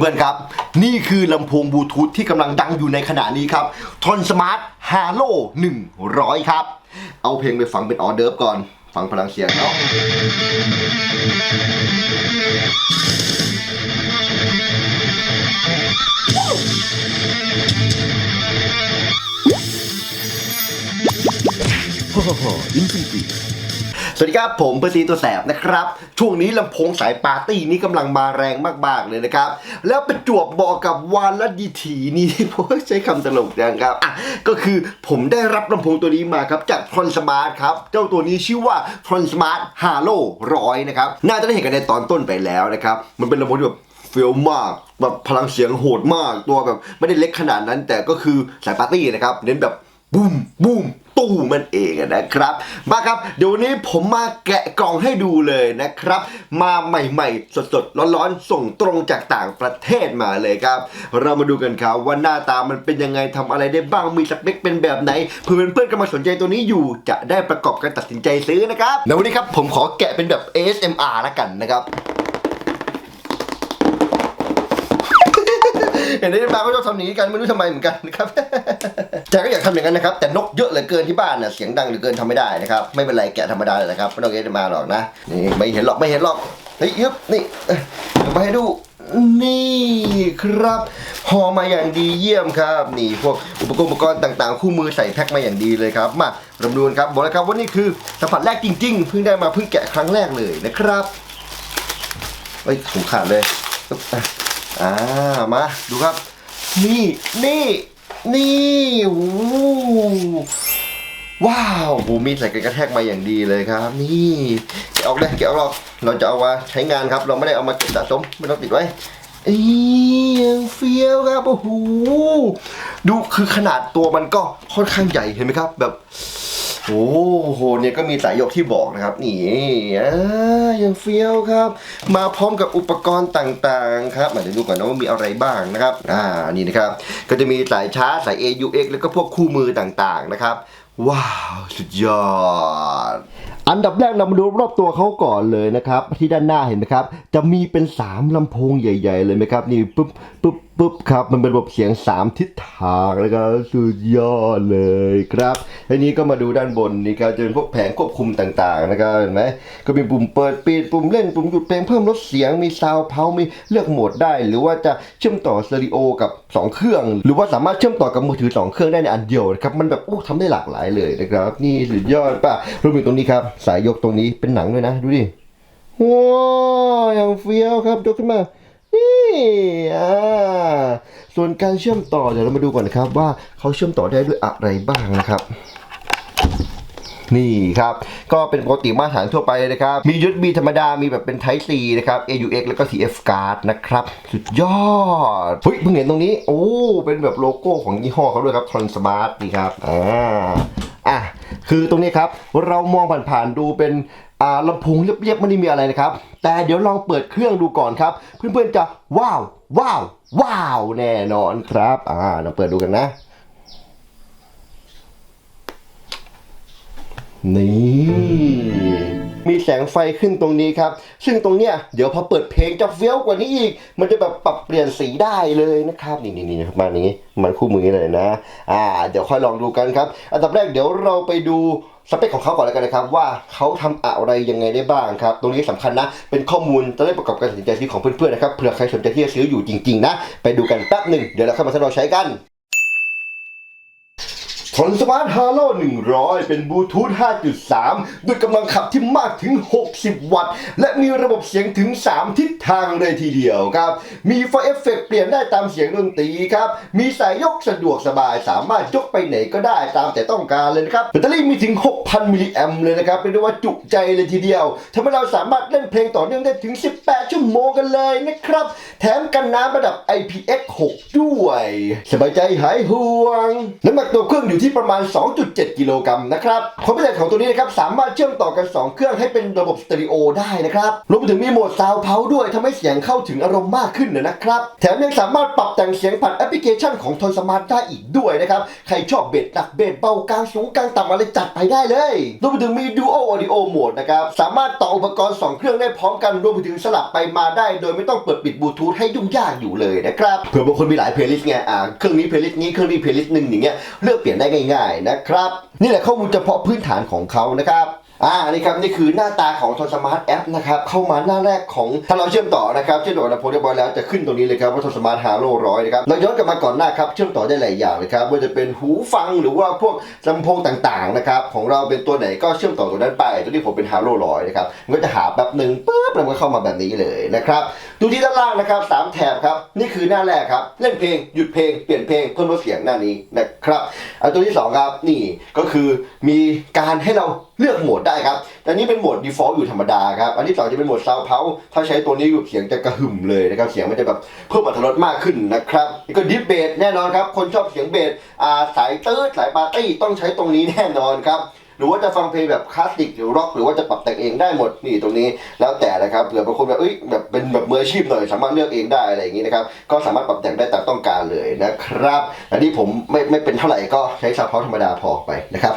เพื่อนๆครับ นี่คือลำโพงบลูทูธที่กำลังดังอยู่ในขณะนี้ครับทอนสมาร์ทฮาโล100 ครับ เอาเพลงไปฟังเป็นออเดิร์ฟก่อน ฟังพลังเสียงเนาะอินฟินิตี้ สวัสดีครับผมเปอร์ซีตัวแสบนะครับ ช่วงนี้ลำโพงสายปาร์ตี้นี้กำลังมาแรงมากๆเลยนะครับ แล้วประจวบบอกกับวานละดีถีนี่ผมใช้คำตลกนะครับอะก็คือผมได้รับลำโพงตัวนี้มาครับจากทรอนสมาร์ทครับเจ้าตัวนี้ชื่อว่าทรอนสมาร์ทฮาโลร้อยนะครับน่าจะได้เห็นกันในตอนต้นไปแล้วนะครับมันเป็นลำโพงที่แบบเฟี้ยวมากแบบพลังเสียงโหดมากตัวแบบไม่ได้เล็กขนาดนั้น แต่ก็คือสายปาร์ตี้นะครับเน้นแบบบูมบูม ตู้มันเองนะครับมาครับเดี๋ยววันนี้ผมมาแกะกล่องให้ดูเลยนะครับ มาใหม่ๆ สดๆ ร้อนๆ ส่งตรงจากต่างประเทศมาเลยครับ เรามาดูกันครับว่าหน้าตามันเป็นยังไงทำอะไรได้บ้างมีสเปคเป็นแบบไหนเพื่อนเพื่อนๆกำลังสนใจตัวนี้อยู่จะได้ประกอบการตัดสินใจซื้อนะครับในวันนี้ครับผมขอแกะเป็นแบบ ASMR ละกันนะครับ เห็นได้มาก็ชอบทำหนี้กันไม่รู้ทำไมเหมือนกันนะครับแต่ก็อยากทำอย่างนั้นนะครับ แต่นกเยอะเหลือเกินที่บ้านน่ะเสียงดังเหลือเกินทำไม่ได้นะครับไม่เป็นไรแกะธรรมดาเลยนะครับไม่ต้องเอมาหรอกนะนี่ไม่เห็นหรอกไม่เห็นหรอกเฮ้ยยึบนี่เดี๋ยวมาให้ดูนี่ครับห่อมาอย่างดีเยี่ยมครับ นี่พวกอุปกรณ์อุปกรณ์ต่างๆ คู่มือใส่แพ็คมาอย่างดีเลยครับ มารามาดูกันครับบอกเลยครับว่านี่คือสัมผัสแรกจริง ๆ เพิ่งได้มาเพิ่งแกะครั้งแรกเลยนะครับเฮ้ยถุงขาดเลย อ่ามาดูครับ นี่นี่นี่โอ้ว้าวโหมีใส่กระแทกมาอย่างดีเลยครับ นี่แกะออกเลยแกะออกหรอกเราจะเอามาใช้งานครับ เราไม่ได้เอามาเก็บสะสมไม่ต้องติดไว้อียังเฟี้ยวครับโอ้โหดูคือขนาดตัวมันก็ค่อนข้างใหญ่เห็นไหมครับ แบบ โอ้โหเนี่ยก็มีสายยกที่บอกนะครับ นี่อ่ายังเฟี้ยวครับ มาพร้อมกับอุปกรณ์ต่างๆครับมาเดี๋ยวดูก่อนนะว่ามีอะไรบ้างนะครับอ่านี่นะครับ ก็จะมีสายชาร์จสาย AUX แล้วก็พวกคู่มือต่างๆนะครับ ว้าว สุดยอดอันดับแรกเรามาดูรอบตัวเขาก่อนเลยนะครับ ที่ด้านหน้าเห็นไหมครับ จะมีเป็น 3ลำโพงใหญ่ ๆ เลยไหมครับ นี่ปุ๊บปุ๊บปุ๊บครับ มันเป็นระบบเสียง 3 ทิศทางนะครับสุดยอดเลยครับทีนี้ก็มาดูด้านบนนี่ครับจะเป็นพวกแผงควบคุมต่างๆนะครับเห็นไหมก็มีปุ่มเปิดปิดปุ่มเล่นปุ่มหยุดเพลงเพิ่มลดเสียงมีซาวเพามีเลือกโหมดได้ หรือว่าจะเชื่อมต่อสเตอริโอกับ 2 เครื่อง หรือว่าสามารถเชื่อมต่อกับมือถือ 2 เครื่องได้ในอันเดียวนะครับมันแบบโอ้ทำได้หลากหลายเลยนะครับ นี่สุดยอดป่ะรวมถึงตรงนี้ครับสายยกตรงนี้เป็นหนังด้วยนะดูดิว้าอย่างเฟี้ยวครับยกขึ้นมา นี่อ่าส่วนการเชื่อมต่อเดี๋ยวเรามาดูก่อนนะครับ ว่าเขาเชื่อมต่อได้ด้วยอะไรบ้างนะครับ นี่ครับ ก็เป็นปกติมาตรฐานทั่วไปเลยนะครับ มี USB ธรรมดา มีแบบเป็น Type C นะครับ AUX แล้วก็ TF card นะครับ สุดยอดเฮ้ยเพิ่งเห็นตรงนี้ โอ้ เป็นแบบโลโก้ของยี่ห้อเขาด้วยครับ Tron Smart นี่ครับ อ่า อะ คือตรงนี้ครับเรามองผ่านๆดูเป็นลำโพงเรียบๆไม่ได้มีอะไรนะครับ แต่เดี๋ยวลองเปิดเครื่องดูก่อนครับ เพื่อนๆจะว้าวว้าวว้าวแน่นอนครับอ่าเราเปิดดูกันนะ นี่มีแสงไฟขึ้นตรงนี้ครับ ซึ่งตรงเนี้ยเดี๋ยวพอเปิดเพลงจะเฟี้ยวกว่านี้อีก มันจะแบบปรับเปลี่ยนสีได้เลยนะครับ นี่นี่นี่ประมาณนี้มันคู่มือเลยนะ อ่า เดี๋ยวค่อยลองดูกันครับ อันดับแรกเดี๋ยวเราไปดูสเปคของเขาก่อนแล้วกันนะครับ ว่าเขาทำอะไรยังไงได้บ้างครับ ตรงนี้สำคัญนะ เป็นข้อมูลจะได้ประกอบการตัดสินใจซื้อของเพื่อนๆนะครับเผื่อใครสนใจที่จะซื้ออยู่จริงๆนะ ไปดูกันแป๊บหนึ่งเดี๋ยวเราเข้ามาทดลองใช้กัน ผลสมาร์ทฮาร์โล100 เป็นบลูทูธ 5.3 ด้วยกำลังขับที่มากถึง 60 วัตต์ และมีระบบเสียงถึง 3 ทิศทางเลยทีเดียวครับ มีไฟเอฟเฟกต์เปลี่ยนได้ตามเสียงดนตรีครับ มีสายยกสะดวกสบาย สามารถยกไปไหนก็ได้ตามแต่ต้องการเลยนะครับ แบตเตอรี่มีถึง 6,000 มิลลิแอมเลยนะครับเป็นเรียกว่าจุใจเลยทีเดียวทำให้เราสามารถเล่นเพลงต่อเนื่องได้ถึง 18 ชั่วโมงกันเลยนะครับ แถมกันน้ำระดับ IPX6 ด้วย สบายใจหายห่วง น้ำหนักตัวเครื่องอยู่ที่ประมาณ 2.7 กิโลกรัมนะครับความพิเศษของตัวนี้นะครับสามารถเชื่อมต่อกัน 2 เครื่องให้เป็นระบบสเตอริโอได้นะครับรวมไปถึงมีโหมดซาวเพาด้วยทำให้เสียงเข้าถึงอารมณ์มากขึ้นนะครับแถมยังสามารถปรับแต่งเสียงผ่านแอปพลิเคชันของทนสมาร์ทได้อีกด้วยนะครับใครชอบเบสหนักเบสเบากลางสูงกลางต่ำอะไรจัดไปได้เลยรวมไปถึงมี Duo Audio Mode นะครับสามารถต่ออุปกรณ์ 2 เครื่องได้พร้อมกันรวมไปถึงสลับไปมาได้ โดยไม่ต้องเปิดปิดบลูทูธให้ยุ่งยากอยู่เลยนะครับเผื่อบางคนมีหลายเพลย์ลิสต์ไงอ่าเครื่องนี้เพลย์ลิสต์นี้เครื่องนี้เพลย์ลิสต์หนึ่งอย่างเงี้ยเลือกเปลี่ยนได้ง่าย ๆนะครับ นี่แหละข้อมูลเฉพาะพื้นฐานของเขานะครับ อ่านี่ครับนี่คือหน้าตาของโทรสมาร์ทแอปนะครับเข้ามาหน้าแรกของถ้าเราเชื่อมต่อนะครับเชื่อมต่อกับโพงเรียบร้อยแล้วจะขึ้นตรงนี้เลยครับว่าโทรสมาร์ทฮาโลร้อยนะครับเราย้อนกลับมาก่อนหน้าครับเชื่อมต่อได้หลายอย่างเลยครับว่าจะเป็นหูฟังหรือว่าพวกลำโพงต่างๆนะครับของเราเป็นตัวไหนก็เชื่อมต่อตัวนั้นไปตัวนี้ผมเป็นฮาโลร้อยนะครับมันก็จะหาแบบหนึ่งปุ๊บแล้วมันก็เข้ามาแบบนี้เลยนะครับดูที่ด้านล่างนะครับสามแถบครับนี่คือหน้าแรกครับเล่นเพลงหยุดเพลงเปลี่ยนเพลงเพิ่มลดเสียงหน้านี้นะครับเอาตัวที่สองครับนี่ก็คือมีการให้เรา เลือกโหมดได้ครับแต่นี่เป็นโหมด default อยู่ธรรมดาครับ อันที่สองจะเป็นโหมด sound power ถ้าใช้ตัวนี้อยู่เสียงจะกระหึ่มเลยนะครับ เสียงมันจะแบบเพิ่มอรรถรสมากขึ้นนะครับอีก็ deep bass แน่นอนครับ คนชอบเสียงเบสสายตื้ดสายปาร์ตี้ต้องใช้ตรงนี้แน่นอนครับ รือว่าจะฟังเพลงแบบคลาสสิกหรือร็อกหรือว่าจะปรับแต่งเองได้หมดนี่ตรงนี้แล้วแต่นะครับเผื่อบางคนแบบเอ้ยแบบเป็นแบบมืออาชีพหน่อยสามารถเลือกเองได้อะไรอย่างนี้นะครับก็สามารถปรับแต่งได้ตามต้องการเลยนะครับอันนี้ผมไม่ไม่เป็นเท่าไหร่ก็ใช้ซาวเพาธรรมดาพอไปนะครับ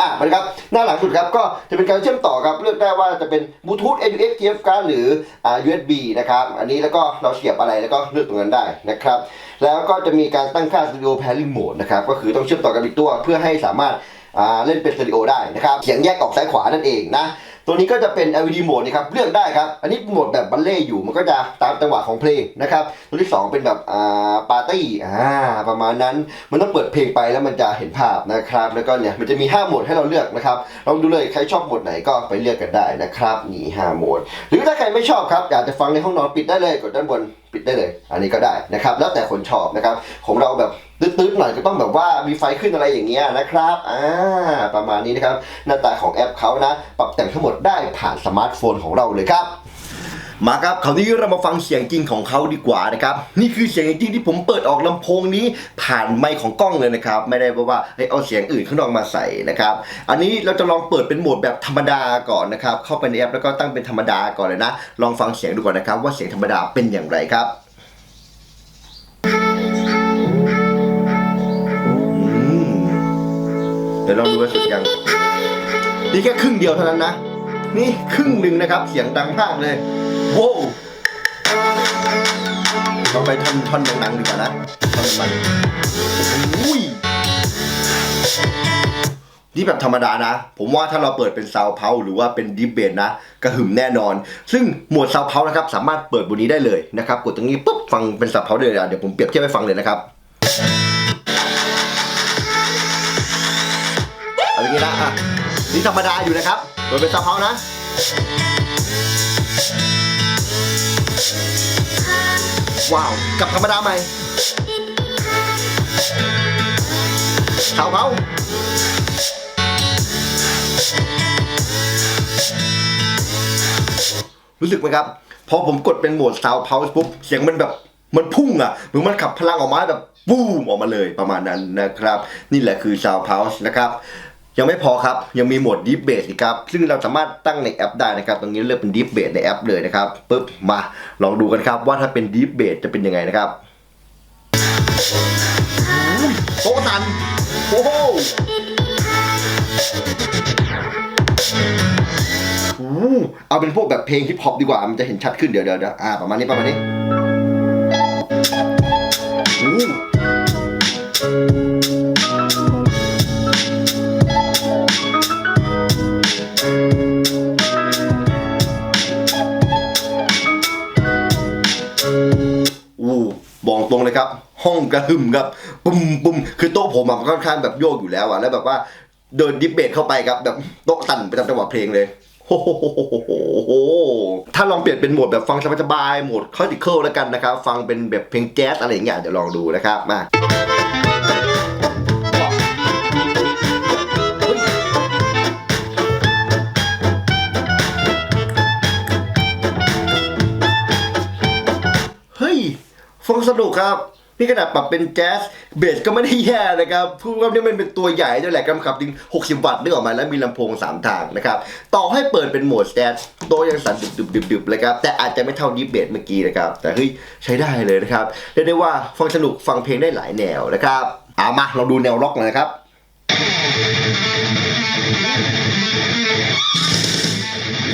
อะมาครับหน้าหลังสุดครับก็จะเป็นการเชื่อมต่อครับเลือกได้ว่าจะเป็นบลูทูธ AUX TF card หรืออ่า USB นะครับอันนี้แล้วก็เราเสียบอะไรแล้วก็เลือกตรงนั้นได้นะครับแล้วก็จะมีการตั้งค่า Studio Pairing Mode นะครับก็คือต้องเชื่อมต่อกันอีกตัวเพื่อให้สามารถ เล่นเป็นสเตอริโอได้นะครับเสียงแยกออกซ้ายขวานั่นเองนะตัวนี้ก็จะเป็น LED โหมดนะครับเลือกได้ครับ อันนี้โหมดแบบบัลเล่อยู่มันก็จะตามจังหวะของเพลงนะครับตัวที่ 2 เป็นแบบอ่าปาร์ตี้อ่าประมาณนั้นมันต้องเปิดเพลงไปแล้วมันจะเห็นภาพนะครับ แล้วก็เนี่ยมันจะมี 5 โหมดให้เราเลือกนะครับลองดูเลยใครชอบโหมดไหนก็ไปเลือกกันได้นะครับนี่5โหมด หรือถ้าใครไม่ชอบครับอยากจะฟังในห้องนอนปิดได้เลยกดด้านบนปิดได้เลย อันนี้ก็ได้นะครับ แล้วแต่คนชอบนะครับ ของเราแบบตื้ดๆหน่อยก็ต้องแบบว่ามีไฟขึ้นอะไรอย่างเงี้ยนะครับ อ่า ประมาณนี้นะครับ หน้าตาของแอปเขานะ ปรับแต่งทั้งหมดได้ผ่านสมาร์ทโฟนของเราเลยครับ มาครับคราวนี้เรามาฟังเสียงจริงของเขาดีกว่านะครับนี่คือเสียงจริงที่ผมเปิดออกลำโพงนี้ผ่านไมค์ของกล้องเลยนะครับไม่ได้บอกว่าเอาเสียงอื่นข้างนอกมาใส่นะครับอันนี้เราจะลองเปิดเป็นโหมดแบบธรรมดาก่อนนะครับเข้าไปในแอปแล้วก็ตั้งเป็นธรรมดาก่อนเลยนะลองฟังเสียงดูก่อนนะครับว่าเสียงธรรมดาเป็นอย่างไรครับเดี๋ยวลองดูว่าสุดยังนี่แค่ครึ่งเดียวเท่านั้นนะ นี่ครึ่งหนึ่งนะครับเสียงดังมากเลยโว้วเราไปท่อนท่อนดังๆดีกว่านะท่อนมันอุ้ยนี่แบบธรรมดานะ ผมว่าถ้าเราเปิดเป็นซาวเพาหรือว่าเป็นดิฟเบนนะกระหึ่มแน่นอน ซึ่งหมวดซาวเพานะครับ สามารถเปิดบนนี้ได้เลยนะครับ กดตรงนี้ปุ๊บฟังเป็นซาวเพาได้เลยอะเดี๋ยวผมเปรียบเทียบให้ฟังเลยนะครับเอาอย่างนี้นะอะ นี่ธรรมดาอยู่นะครับโดยเป็นซาเพานะว้าวกับธรรมดาใหม่ซาเพารู้สึกไหมครับ พอผมกดเป็นโหมดซาวเพาปุ๊บ เสียงมันแบบมันพุ่งอะหมือมันขับพลังออกมาแบบบูมออกมาเลยประมาณนั้นนะครับ นี่แหละคือซาวเพานะครับ ยังไม่พอครับ ยังมีโหมด Deep Bass อีกครับ ซึ่งเราสามารถตั้งในแอปได้นะครับ ตรงนี้เลือกเป็น Deep Bass ในแอปเลยนะครับปุ๊บมาลองดูกันครับ ว่าถ้าเป็น Deep Bass จะเป็นยังไงนะครับโต๊ะตันโอ้โหเอาเป็นพวกแบบเพลงฮิปฮอปดีกว่า มันจะเห็นชัดขึ้นเดี๋ยวเดี๋ยวเดี๋ยวอ่าประมาณนี้ประมาณนี้ ห้องกระหึ่มครับปุ่มปุ่มคือโต๊ะผมอะมันค่อนข้างแบบโยกอยู่แล้วอะแล้วแบบว่าเดินดิฟเบตเข้าไปครับแบบโต๊ะสั่นไปตามจังหวะเพลงเลยโอ้โหถ้าลองเปลี่ยนเป็นโหมดแบบฟังสบายๆโหมดคลาสสิคอลแล้วกันนะครับ ฟังเป็นแบบเพลงแจ๊สอะไรอย่างเงี้ยเดี๋ยวลองดูนะครับมาเฮ้ยฟังสนุกครับ นี่ขนาดปรับเป็นแจ๊สเบสก็ไม่ได้แย่นะครับพูดว่านี่มันเป็นตัวใหญ่ด้วยแหละกำขับถึง 60 วัตต์นึกออกมาแล้วมีลำโพง 3 ทางนะครับ ต่อให้เปิดเป็นโหมดแจ๊สโตวยังสั่นดึบๆๆๆเลยครับ แต่อาจจะไม่เท่าดิเบสเมื่อกี้นะครับ แต่เฮ้ยใช้ได้เลยนะครับเรียกได้ว่าฟังสนุกฟังเพลงได้หลายแนวนะครับเอามาเราดูแนวร็อกหน่อยนะครับ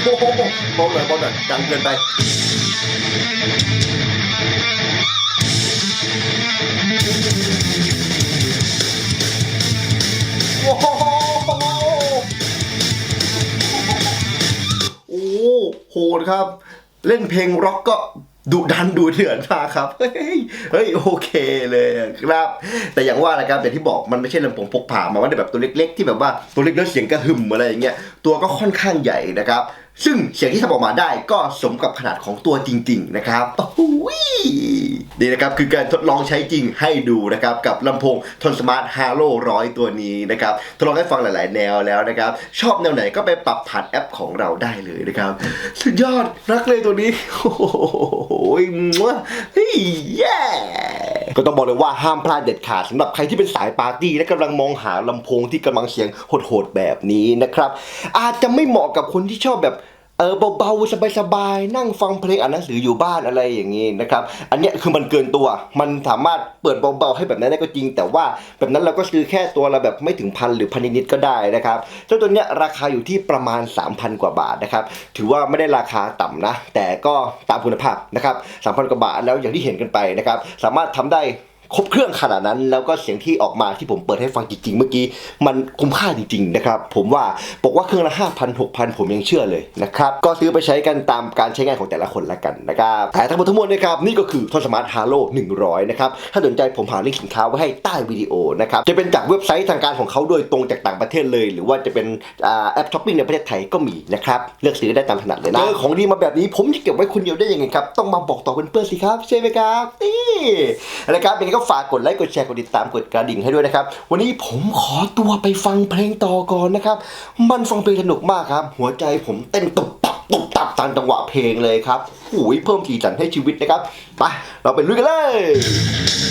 โอ้โหเบาหน่อยเบาหน่อยดังเกินไป ดครับ เล่นเพลงร็อกก็ดุดันดูเถื่อนมากครับเฮ้ยเฮ้ยโอเคเลยครับ แต่อย่างว่านะครับอย่างที่บอกมันไม่ใช่ลำโพงพกพามาว่าแบบตัวเล็กๆ ที่แบบว่าตัวเล็กแล้วเสียงกระหึ่มอะไรอย่างเงี้ยตัวก็ค่อนข้างใหญ่นะครับ ซึ่งเสียงที่ทำออกมาได้ก็สมกับขนาดของตัวจริง ๆ นะครับโอ้โหนี่นะครับคือการทดลองใช้จริงให้ดูนะครับกับลำโพงทนสมาร์ทฮาร์โลร้อยตัวนี้นะครับทดลองให้ฟังหลายๆ แนวแล้วนะครับ ชอบแนวไหนก็ไปปรับผ่านแอปของเราได้เลยนะครับ สุดยอดรักเลยตัวนี้ โอ้โหมั่วเฮ้ยแย่ก็ต้องบอกเลยว่าห้ามพลาดเด็ดขาดสำหรับใครที่เป็นสายปาร์ตี้ และกำลังมองหาลำโพงที่กำลังเสียงโหดๆแบบนี้นะครับ อาจจะไม่เหมาะกับคนที่ชอบแบบ เออเบาๆสบายๆนั่งฟังเพลงอ่านหนังสืออยู่บ้านอะไรอย่างนี้นะครับอันเนี้ยคือมันเกินตัว มันสามารถเปิดเบาๆให้แบบนั้นได้ก็จริง แต่ว่าแบบนั้นเราก็ซื้อแค่ตัวละแบบไม่ถึงพันหรือพันนิดๆก็ได้นะครับเจ้าตัวเนี้ยราคาอยู่ที่ประมาณ 3,000 กว่าบาทนะครับถือว่าไม่ได้ราคาต่ำนะ แต่ก็ตามคุณภาพนะครับ3,000กว่าบาทแล้วอย่างที่เห็นกันไปนะครับสามารถทำได้ ครบเครื่องขนาดนั้น แล้วก็เสียงที่ออกมาที่ผมเปิดให้ฟังจริงๆ เมื่อกี้ มันคุ้มค่าจริงๆนะครับผมว่าบอกว่าเครื่องละ5,000 6,000ผมยังเชื่อเลยนะครับก็ซื้อไปใช้กันตามการใช้งานของแต่ละคนละกันนะครับแต่ทั้งหมดทั้งมวลนะครับนี่ก็คือโทรสมาร์ทฮาร์โล100 นะครับ ถ้าสนใจผมหาลิงก์สินค้าไว้ให้ใต้วิดีโอนะครับ จะเป็นจากเว็บไซต์ทางการของเขาโดยตรงจากต่างประเทศเลย หรือว่าจะเป็นอแอปช้อปปิ้งในประเทศไทยก็มีนะครับ เลือกซื้อได้ตามถนัดเลยนะเจอของดีมาแบบนี้ผมจะเก็บไว้คนเดียวได้ยังไงครับ ต้องมาบอกต่อเพื่อนๆสิครับ ใช่ไหมครับ นี่นะครับยังไงก็ฝากกดไลค์กดแชร์กดติดตามกดกระดิ่งให้ด้วยนะครับ วันนี้ผมขอตัวไปฟังเพลงต่อก่อนนะครับ มันฟังเพลงสนุกมากครับ หัวใจผมเต้นตุบตับตุบตับตามจังหวะเพลงเลยครับหูยเพิ่มสีสันให้ชีวิตนะครับไปเราไปลุยกันเลย